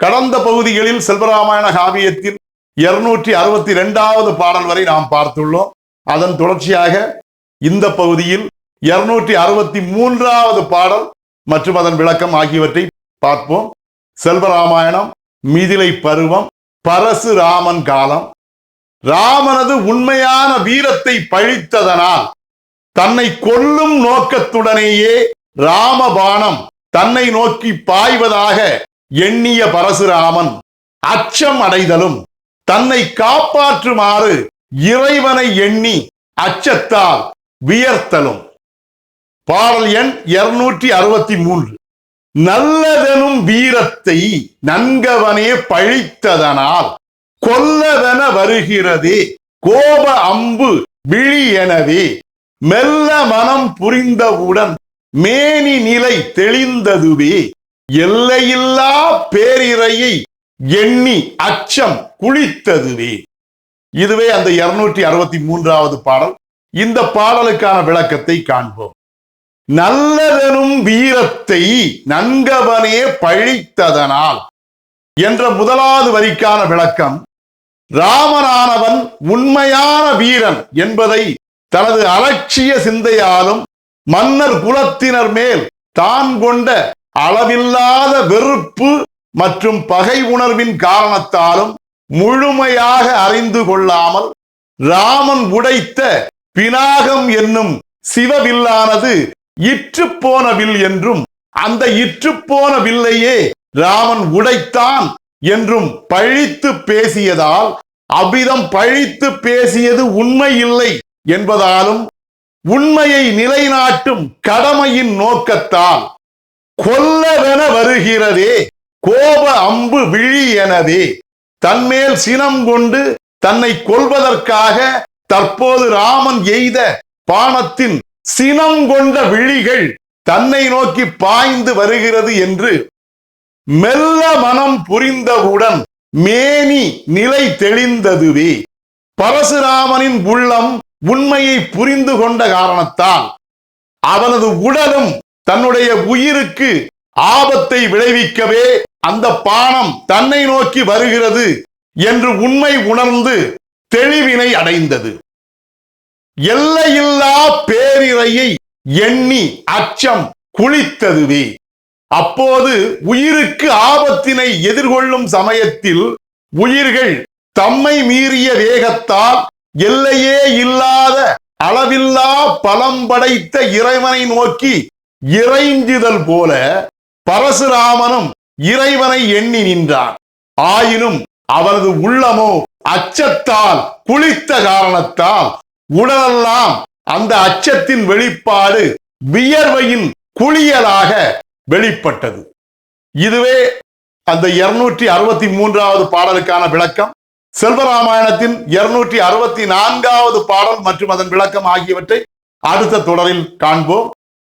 கடந்த பகுதிகளில் செல்வராமாயண காவியத்தில் இருநூற்றி அறுபத்தி ரெண்டாவது பாடல் வரை நாம் பார்த்துள்ளோம். அதன் தொடர்ச்சியாக இந்த பகுதியில் இருநூற்றி அறுபத்தி மூன்றாவது பாடல் மற்றும் அதன் விளக்கம் ஆகியவற்றை பார்ப்போம். செல்வராமாயணம் மிதிலை பருவம் பரசுராமன் காலம். ராமனது உண்மையான வீரத்தை பழித்ததனால் தன்னை கொல்லும் நோக்கத்துடனேயே ராமபானம் தன்னை நோக்கி பாய்வதாக எண்ணிய பரசுராமன் அச்சம் அடைதலும் தன்னை காப்பாற்றுமாறு இறைவனை எண்ணி அச்சத்தால் வியர்த்தலும். பாடல் எண் இருநூற்றி அறுபத்தி மூன்று. நல்லதெனும் வீரத்தை நன்கவனே பழித்ததனால் கொல்லதென வருகிறதே கோப அம்பு விழி எனவே மெல்ல மனம் புரிந்தவுடன் மேனி நிலை தெளிந்ததுவே எல்லையில்லா பேரிரையை எண்ணி அச்சம் குளித்ததுவே. இதுவே அந்த இருநூற்றி அறுபத்தி மூன்றாவது பாடல். இந்த பாடலுக்கான விளக்கத்தை காண்போம். நல்லதெனும் வீரத்தை நன்கவனே பழித்ததனால் என்ற முதலாவது வரிக்கான விளக்கம் ராமனானவன் உண்மையான வீரன் என்பதை தனது அலட்சிய சிந்தையாலும் மன்னர் குலத்தினர் மேல் தான் கொண்ட அளவில்லாத வெறுப்பு மற்றும் பகை உணர்வின் காரணத்தாலும் முழுமையாக அறிந்து கொள்ளாமல் ராமன் உடைத்த பினாகம் என்னும் சிவவில்லானது இற்று போன வில் என்றும் அந்த இற்று போன வில்லையே ராமன் உடைத்தான் என்றும் பழித்து பேசியதால் அவ்விதம் பழித்து பேசியது உண்மை இல்லை என்பதாலும் உண்மையை நிலைநாட்டும் கடமையின் நோக்கத்தால் கொல்லவென வருகிறதே கோப அம்பு விழி எனவே தன்மேல் சினம் கொண்டு தன்னை கொல்வதற்காக தற்போது ராமன் எய்த பானத்தின் சினம் கொண்ட விழிகள் தன்னை நோக்கி பாய்ந்து வருகிறது என்று மெல்ல மனம் புரிந்தவுடன் மேனி நிலை தெளிந்ததுவே. பரசுராமனின் உள்ளம் உண்மையை புரிந்து கொண்ட காரணத்தால் அவனது உடலும் தன்னுடைய உயிருக்கு ஆபத்தை விளைவிக்கவே அந்த பானம் தன்னை நோக்கி வருகிறது என்று உண்மை உணர்ந்து தெளிவினை அடைந்தது. எல்லையில்லா பேரிரையை எண்ணி அச்சம் குளித்ததுவே. அப்போது உயிருக்கு ஆபத்தினை எதிர்கொள்ளும் சமயத்தில் உயிர்கள் தம்மை மீறிய வேகத்தால் எல்லையே இல்லாத அளவில்லா பலம் படைத்த இறைவனை நோக்கி இறைஞ்சுதல் போல பரசுராமனும் இறைவனை எண்ணி நின்றான். ஆயினும் அவரது உள்ளமோ அச்சத்தால் குளித்த காரணத்தால் உடலெல்லாம் அந்த அச்சத்தின் வெளிப்பாடு வியர்வையின் குளியலாக வெளிப்பட்டது. இதுவே அந்த இருநூற்றி அறுபத்தி மூன்றாவது பாடலுக்கான விளக்கம். செல்வராமாயணத்தின் இருநூற்றி அறுபத்தி நான்காவது பாடல் மற்றும் அதன் விளக்கம் ஆகியவற்றை அடுத்த தொடரில் காண்போம்.